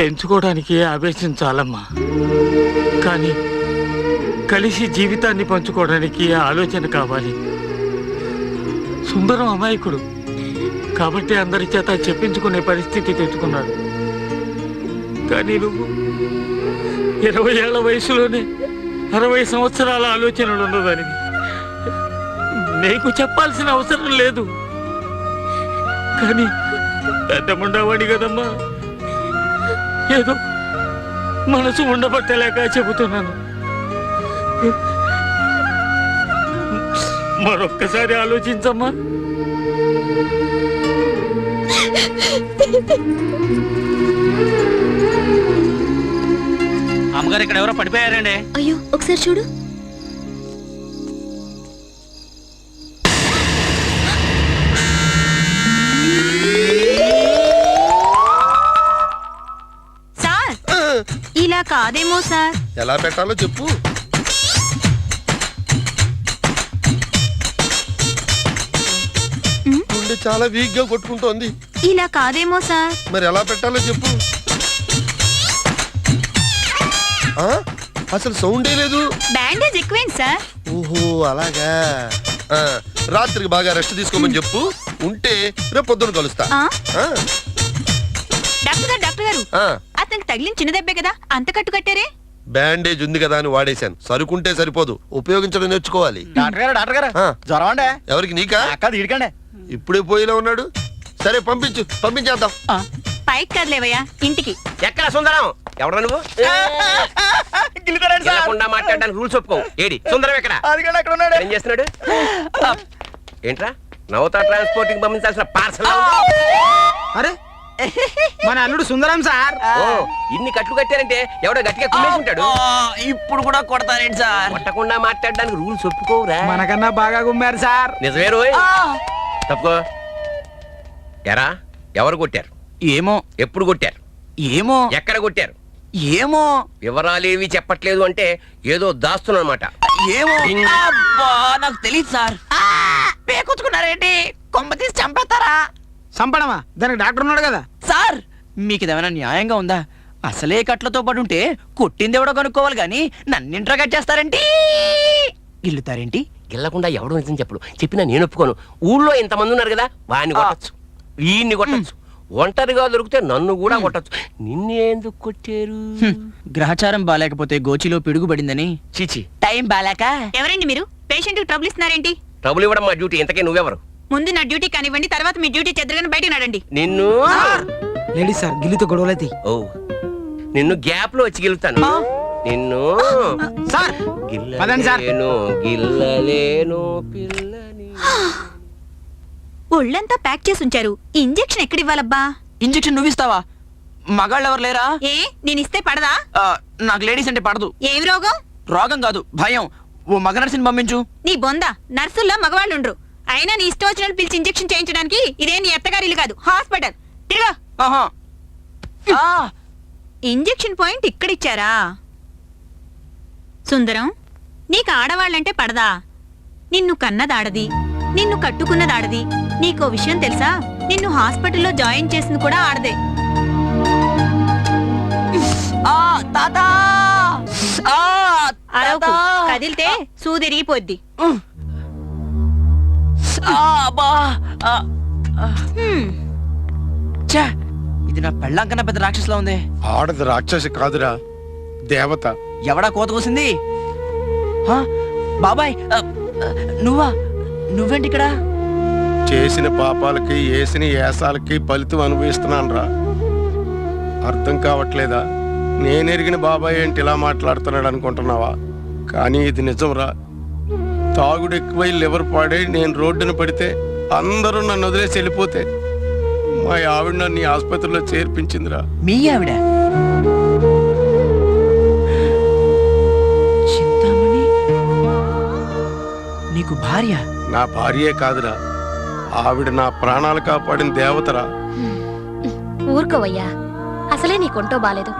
పెంచుకోవడానికి ఆవేశించాలమ్మా. కానీ కలిసి జీవితాన్ని పంచుకోవడానికి ఆలోచన కావాలి. సుందరం అమాయకుడు. కాబట్టి అందరి చేత చెప్పించుకునే పరిస్థితి తెచ్చుకున్నాడు. కానీ నువ్వు ఇరవై ఏళ్ళ వయసులోనే అరవై సంవత్సరాల ఆలోచనలు ఉన్నదానివి. నీకు చెప్పాల్సిన అవసరం లేదు. కానీ పెద్ద ఉండవాడి కదమ్మా. ఏదో మనసు ఉండబట్టలేక చెబుతున్నాను. మరొక్కసారి ఆలోచించమ్మా. అమ్మగారు ఇక్కడ ఎవరో పడిపోయారండి. అయ్యో ఒకసారి చూడు. ఇలా కాదేమో సార్. ఎలా పెట్టాలో చెప్పు. గుండె చాలా వీక్గా కొట్టుకుంటోంది. ఇలా కాదేమో సార్. మరి ఎలా పెట్టాలో చెప్పు. ఆ? అసలు సౌండే లేదు. బ్యాండేజ్ ఎక్కువేంటి సార్? ఓహో అలాగా. ఆ, రాత్రికి బాగా రెస్ట్ తీసుకోమని చెప్పు. ఉంటే రేపు పొద్దున కలుస్తా. ఆ? ఆ, డాక్టర్ గారు డాక్టర్ గారు. ఆ, అతనికి తగిలిన చిన్న దెబ్బే కదా? అంత కట్టు కట్టారే? బ్యాండేజ్ ఉంది కదా అని వాడేశాను. సరుకుంటే సరిపోదు. ఉపయోగించడం నేర్చుకోవాలి. డాక్టర్ గారు డాక్టర్ గారు. ఆ. జ్వరం అండి? ఎవరికి? నీకా? అక్క తీడికండి ఇప్పుడే పోయిలా ఉన్నాడు. సరే పంపించు. పంపించేద్దాం. పైకి కదలేవయ్యా ఇంటికి. ఎక్కడ సుందరం? ఎవరు నువ్వు? గిల్లుతారండి సార్. వెళ్ళకుండా మాట్లాడడానికి రూల్స్ ఒప్పుకోవు. ఏడి సుందరం ఎక్కడ? అది కూడా అక్కడ ఉన్నాడు. ఏం చేస్తున్నాడు? ఏంట్రా? నవత ట్రాన్స్పోర్టింగ్ పంపించాల్సిన పార్సల్? అరే మన అల్లుడు సుందరం సార్. ఓ ఇన్ని కట్లు కట్టారంటే ఎవడో గట్టిగా కుమ్మేసి ఉంటాడు ఇప్పుడు కూడా కొడతారేంటి సార్? కొట్టకుండా మాట్లాడడానికి రూల్స్ ఒప్పుకోవురా. మనకన్నా బాగా గుమ్మారు సార్. నిజమే రోయ్. తప్పుకో. ఎరా ఎవరు కొట్టారు? ఏమో. ఎప్పుడు కొట్టారు? ఏమో. ఎక్కడ కొట్టారు? ఏమో. వివరాలేవి చెప్పట్లేదు అంటే ఏదో దాస్తున్నా అనమాట ఏమో నాకు తెలియదు సార్. పేకొచ్చుకున్నారేంటి? కొమ్మ తీసి చంపేస్తారా? సంపడమా దానికి డాక్టర్ ఉన్నాడు కదా. సార్! మీకు ఇదేమైనా న్యాయంగా ఉందా? అసలే కట్లతో పాటు ఉంటే కొట్టింది ఎవడో కనుక్కోవాలి గాని నన్నింట్రా కట్టేస్తారేంటి గిల్లుతారేంటి? గెల్లకుండా ఎవడో నిజం చెప్పడు. చెప్పినా నేను ఒప్పుకోను. ఊళ్ళో ఇంతమంది ఉన్నారు కదా వాడిని కొట్టచ్చు. వీడిని కొట్టచ్చు. ఒంటరిగా దొరికితే నన్ను కూడా కొట్టచ్చు. నిన్ను ఎందుకు కొట్టారు? గ్రహచారం బాలేకపోతే గోచిలో పిడుగుబడిందని. చీచి. టైం బాలేక? ఎవరండి మీరు? పేషెంట్కి ట్రబుల్ ఇస్తున్నారేంటి ట్రబుల్ ఇవ్వడం మా డ్యూటీ. ఇంతకే నువ్వెవరు? ముందు నా డ్యూటీ కానివ్వండి తర్వాత మీ డ్యూటీ చెద్దరగానే బయటకు నడండి. నిన్ను? లేడీస్ సార్ గిల్లితో గొడవలైతే ఓ నిన్ను గ్యాప్లో వచ్చి గెలుతాను నిన్ను సార్! పదండి సార్. గిల్లలేను గిల్లలేను పిల్లని. ఒళ్ళంతా ప్యాక్ చేసి ఉంచారు. ఇంజెక్షన్ ఎక్కడివ్వాలబ్బా? ఇంజెక్షన్ నువ్విస్తావా? మగాళ్ళు ఎవరు లేరా? ఏ నేను ఇస్తే పడదా నాకు లేడీస్ అంటే పడదు. ఏమి రోగం? రోగం కాదు భయం. ఓ మగ నర్సిని పంపించు. నీ బొంద నర్సుల్లో మగవాళ్ళుండ్రు. అయినా నీ ఇష్టం వచ్చినట్టు పిలిచి ఇంజెక్షన్ చేయించడానికి ఇదే నీ ఎత్తగారి ఇల్లు కాదు హాస్పిటల్. తిరుగా. ఆహా. ఆ, ఇంజెక్షన్ పాయింట్ ఇక్కడిచ్చారా? సుందరం నీకు ఆడవాళ్ళంటే పడదా? నిన్ను కన్నదాడది నిన్ను కట్టుకున్నదాడది. నీకో విషయం తెలుసా? నిన్ను హాస్పిటల్లో జాయిన్ చేసింది కూడా ఆడదే. ఆ, తాత! ఆ, అరవకు తాత. కదిలితే సూదిరిగిపోద్ది ఆ, అబ్బా! ఆ, ఆ, హ్మ్. ఛే, ఇది నా పెళ్ళాం కన్నా పెద్ద రాక్షసులా ఉంది. ఆడది రాక్షసి కాదురా దేవత. ఎవడా కోత కోసింది? బాబాయ్ నువ్వా? నువ్వేంటి ఇక్కడ? చేసిన పాపాలకి వేసిన ఏసాలకి ఫలితం అనుభవిస్తున్నాను రా అర్థం కావట్లేదా? నేనెరిగిన బాబాయ్ ఏంటి ఇలా మాట్లాడుతున్నాడు అనుకుంటున్నావా? కానీ ఇది నిజం రా తాగుడు ఎక్కువై లివర్ పాడై నేను రోడ్డున పడితే అందరూ నన్ను వదిలేసి వెళ్ళిపోతే మా ఆవిడ నన్ను ఆసుపత్రిలో చేర్పించిందిరా. మీ ఆవిడ? చింతామణి? నీకు భార్య? నా భార్యే కాదురా. ఆవిడ నా ప్రాణాలు కాపాడిన దేవతరా. ఊరుకోవయ్యా. అసలే నీ కొంటో బాలేదు.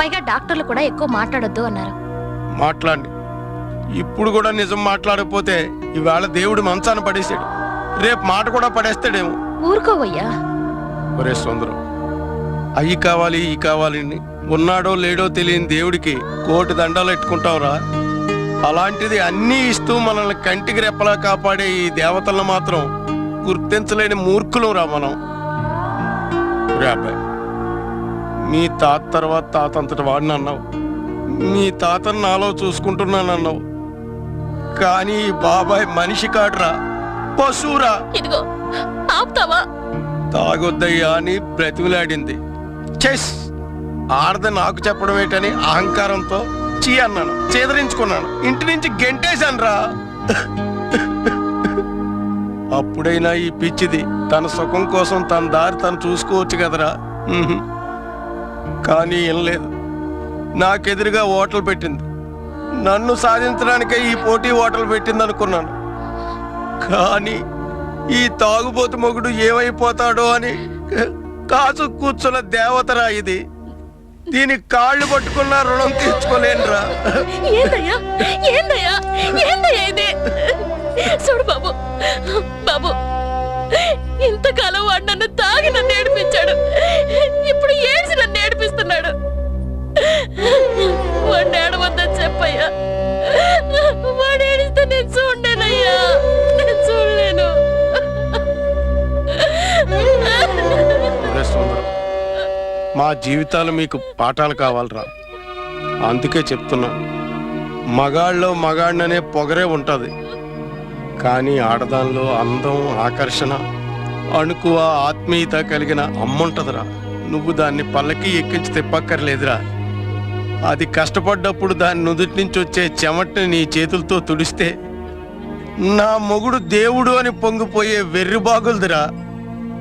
పైగా డాక్టర్లు కూడా ఎక్కువ మాట్లాడొద్దు అన్నారు. మాట్లాడి. ఇప్పుడు కూడా నిజం మాట్లాడకపోతే ఇవాళ దేవుడు మంచాన పడేసాడు రేపు మాట కూడా పడేస్తాడేమో. ఊరుకోవయ్యా. ఒరే సుందరం అయ్యి కావాలి ఈ కావాలి ఉన్నాడో లేడో తెలియని దేవుడికి కోటి దండాలు ఎట్టుకుంటావురా అలాంటిది అన్నీ ఇస్తూ మనల్ని కంటికి రెప్పలా కాపాడే ఈ దేవతలను మాత్రం గుర్తించలేని మూర్ఖులం రా మనం. ఒరే అబ్బాయి మీ తాత తర్వాత తాత అంతటి వాడిని అన్నావు. మీ తాతను నాలో చూసుకుంటున్నానన్నావు కానీ బాబాయ్ మనిషి కాడురా పశువురా. ఇదిగో ఆపుతావా? తాగొద్దయ్యా అని బ్రతిమలాడింది. చెస్! ఆడద నాకు చెప్పడం ఏంటని అహంకారంతో చీ అన్నాను చేదరించుకున్నాను. ఇంటి నుంచి గెంటేశాను రా. అప్పుడైనా ఈ పిచ్చిది తన సుఖం కోసం తన దారి తను చూసుకోవచ్చు కదరా. కానీ ఏం లేదు. నాకెదురుగా ఓటలు పెట్టింది. నన్ను సాధించడానికే ఈ పోటీ ఓటలు పెట్టింది అనుకున్నాను కానీ ఈ తాగుబోతు మొగుడు ఏమైపోతాడో అని కాసు కూర్చున్న దేవతరా ఇది. దీని కాళ్ళు పట్టుకున్న రుణం తీర్చుకోలేనురా. ఏందయ్యా? ఏందయ్యా? ఏందయ్యా ఇది? చూడు బాబు బాబు ఇంతకాలం మా జీవితాలు మీకు పాఠాలు కావాలరా. అందుకే చెప్తున్నా. మగాళ్ళలో మగాడిననే పొగరే ఉంటుంది. కానీ ఆడదానిలో అందం ఆకర్షణ అణుకువ ఆత్మీయత కలిగిన అమ్ముంటదిరా నువ్వు దాన్ని పల్లకి ఎక్కించి తిప్పక్కర్లేదురా. అది కష్టపడ్డప్పుడు దాని నుదుటి నుంచి వచ్చే చెమటని నీ చేతులతో తుడిస్తే నా మొగుడు దేవుడు అని పొంగిపోయే వెర్రిబాగులదిరా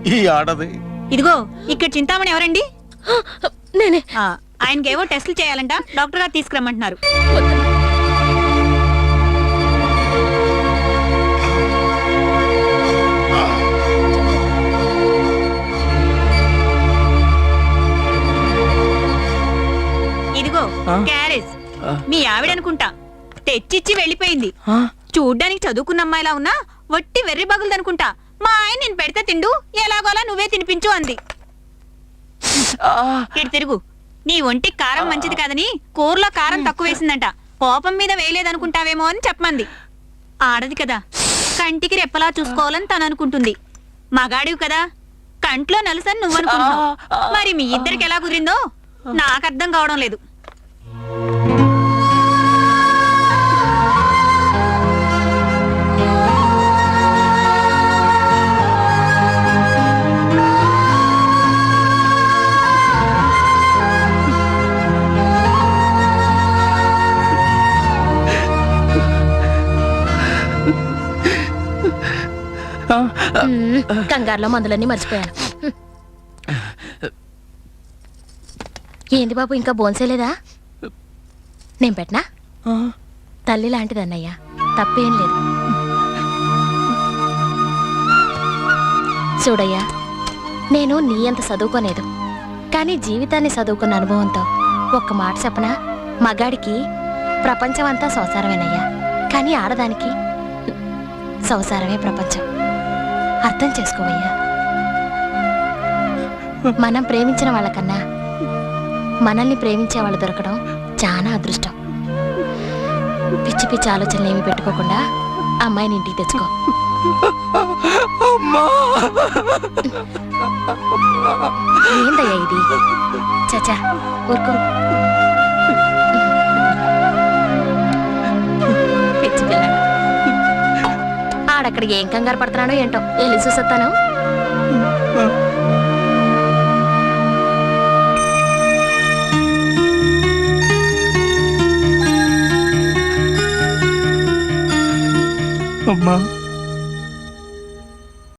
ఈ ఆడది. ఇదిగో ఇక్కడ చింతామణి ఎవరండి? నేనే. ఆయనకేవో టెస్టులు చేయాలంట. డాక్టర్ గారు తీసుకురమ్మంటున్నారు. ఇదిగో? క్యారేజ్. మీ ఆవిడ అనుకుంటా. తెచ్చిచ్చి వెళ్ళిపోయింది. ఆ? చూడ్డానికి చదువుకున్న అమ్మాయిలా ఉన్నా వట్టి వెర్రి బగులదనుకుంటా. మా ఆయన నేను పెడితే తిండు ఎలాగోలా నువ్వే తినిపించు అంది. ఇటు తిరుగు. నీ ఒంటికి కారం మంచిది కాదని కూరలో కారం తక్కువ వేసిందంట. కోపం మీద వేయలేదనుకుంటావేమో అని చెప్పమంది. ఆడది కదా కంటికి రెప్పలా చూసుకోవాలని తను అనుకుంటుంది. మగాడివి కదా కంట్లో నలుసని నువ్వు అనుకుంటున్నావు మరి మీ ఇద్దరికి ఎలా కుదిరిందో నాకు అర్థం కావడం లేదు. కంగారులో మందులన్నీ మర్చిపోయాను. ఏంది బాబు ఇంకా బోన్సేలేదా నేను పెట్టనా. తల్లి లాంటిదన్నయ్యా. తప్పేం లేదు. చూడయ్యా నేను నీ అంత చదువుకోలేదు. కానీ జీవితాన్ని చదువుకున్న అనుభవంతో ఒక్క మాట చెప్పనా? మగాడికి ప్రపంచం అంతా సంసారమేనయ్యా. కానీ ఆడదానికి సంసారమే ప్రపంచం. అర్థం చేసుకోవయ్యా. మనం ప్రేమించిన వాళ్ళకన్నా మనల్ని ప్రేమించే వాళ్ళు దొరకడం చాలా అదృష్టం. పిచ్చి పిచ్చి ఆలోచనలు ఏమి పెట్టుకోకుండా అమ్మాయిని ఇంటికి తెచ్చుకో. ఏందయ్యా ఇది? చచా ఊరుకో. పిచ్చి పిల్లాడు ఆడక్కడ ఏం కంగారు పడుతున్నాడో ఏంటో? వెళ్ళి చూసొస్తాను అమ్మా.